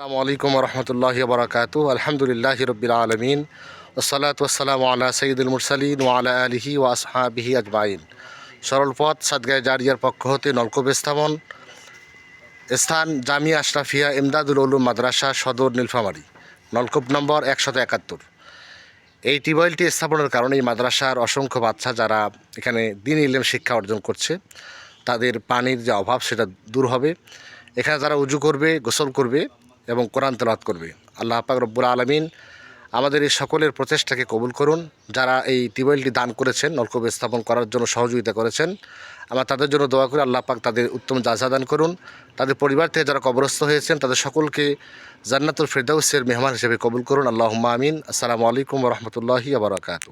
আসসালামু আলাইকুম রহমতুল্লাহ বরকাত আলহামদুলিল্লাহ রবিল আলমিন। ওসালাত ওসালাম আল্লাহ সঈদুল মুরসালিন ওয়ালা আলহি ও আসহাবিহি আজমাইন। সরল পথ, সাদগায় জারিয়ার পক্ষ হতে নলকূপ স্থাপন। স্থান, জামিয়া আশরাফিয়া, ইমদাদুল উলুম মাদ্রাসা, সদর নীলফামারী। নলকূপ নম্বর একশত একাত্তর। এই টিউবওয়েলটি স্থাপনের কারণে এই মাদ্রাসার অসংখ্য বাচ্চা যারা এখানে দিন ইলেম শিক্ষা অর্জন করছে, তাদের পানির যে অভাব সেটা দূর হবে। এখানে যারা উজু করবে, গোসল করবে এবং কোরআন তেলাওয়াত করবে। আল্লাহ পাক রব্বুল আলমিন আমাদের এই সকলের প্রচেষ্টাকে কবুল করুন। যারা এই টিউবওয়েলটি দান করেছেন, নলকূপ স্থাপন করার জন্য সহযোগিতা করেছেন, আমরা তাদের জন্য দোয়া করি, আল্লাহ পাক তাদের উত্তম যাজা দান করুন। তাদের পরিবার থেকে যারা কবরস্থ হয়েছেন, তাদের সকলকে জান্নাতুল ফেরদাউসের মেহমান হিসেবে কবুল করুন। আল্লাহ আমিন। আসসালামু আলাইকুম রহমতুল্লাহি আবরাকাতু